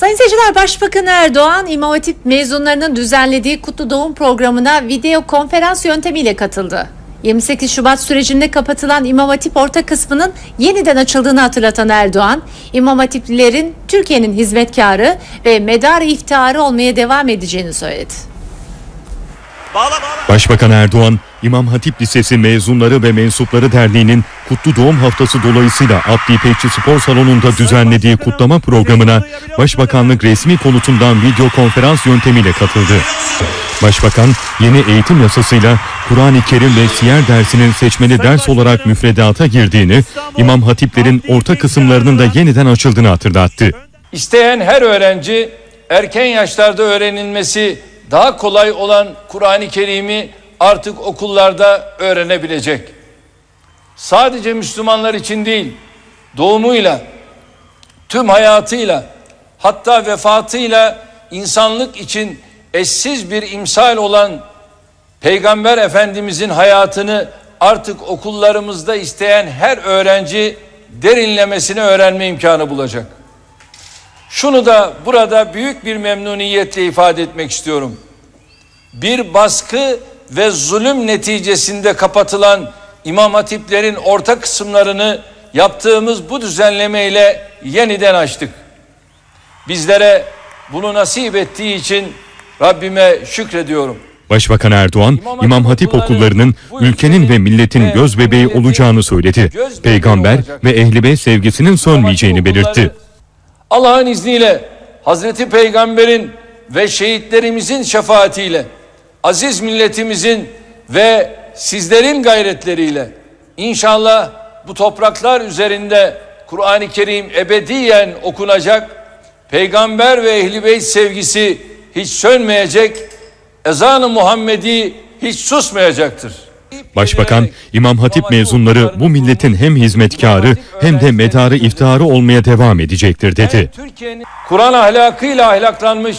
Sayın seyirciler Başbakan Erdoğan İmam Hatip mezunlarının düzenlediği Kutlu Doğum programına video konferans yöntemiyle katıldı. 28 Şubat sürecinde kapatılan İmam Hatip orta kısmının yeniden açıldığını hatırlatan Erdoğan, İmam Hatiplilerin Türkiye'nin hizmetkarı ve medar iftiharı olmaya devam edeceğini söyledi. Başbakan Erdoğan, İmam Hatip Lisesi Mezunları ve Mensupları Derneği'nin Kutlu Doğum Haftası dolayısıyla Abdi İpekçi Spor Salonu'nda düzenlediği kutlama programına Başbakanlık resmi konutundan video konferans yöntemiyle katıldı. Başbakan, yeni eğitim yasasıyla Kur'an-ı Kerim ve Siyer dersinin seçmeli ders olarak müfredata girdiğini, İmam Hatiplerin orta kısımlarının da yeniden açıldığını hatırlattı. İsteyen her öğrenci erken yaşlarda öğrenilmesi daha kolay olan Kur'an-ı Kerim'i artık okullarda öğrenebilecek. Sadece Müslümanlar için değil, doğumuyla, tüm hayatıyla, hatta vefatıyla insanlık için eşsiz bir imsal olan Peygamber Efendimizin hayatını artık okullarımızda isteyen her öğrenci derinlemesine öğrenme imkanı bulacak. Şunu da burada büyük bir memnuniyetle ifade etmek istiyorum. Bir baskı ve zulüm neticesinde kapatılan İmam Hatiplerin orta kısımlarını yaptığımız bu düzenlemeyle yeniden açtık. Bizlere bunu nasip ettiği için Rabbime şükrediyorum. Başbakan Erdoğan, İmam Hatip okullarının ülkenin ve milletin göz bebeği olacağını söyledi. Peygamber ve Ehl-i Beyt sevgisinin sönmeyeceğini belirtti. Allah'ın izniyle Hazreti Peygamber'in ve şehitlerimizin şefaatiyle aziz milletimizin ve sizlerin gayretleriyle inşallah bu topraklar üzerinde Kur'an-ı Kerim ebediyen okunacak. Peygamber ve ehli beyt sevgisi hiç sönmeyecek. Ezan-ı Muhammedi hiç susmayacaktır. Başbakan, İmam Hatip mezunları bu milletin hem hizmetkarı hem de medarı iftiharı olmaya devam edecektir dedi. Kur'an ahlakıyla ahlaklanmış,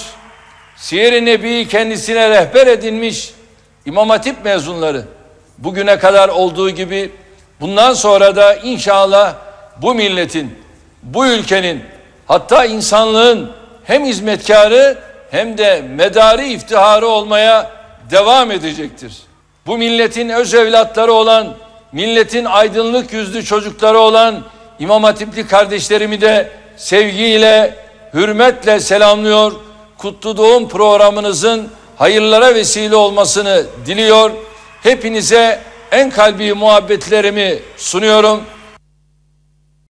Siyer-i Nebi'yi kendisine rehber edinmiş İmam Hatip mezunları bugüne kadar olduğu gibi bundan sonra da inşallah bu milletin, bu ülkenin hatta insanlığın hem hizmetkarı hem de medarı iftiharı olmaya devam edecektir. Bu milletin öz evlatları olan, milletin aydınlık yüzlü çocukları olan İmam Hatipli kardeşlerimi de sevgiyle, hürmetle selamlıyor. Kutlu Doğum programınızın hayırlara vesile olmasını diliyor. Hepinize en kalbi muhabbetlerimi sunuyorum.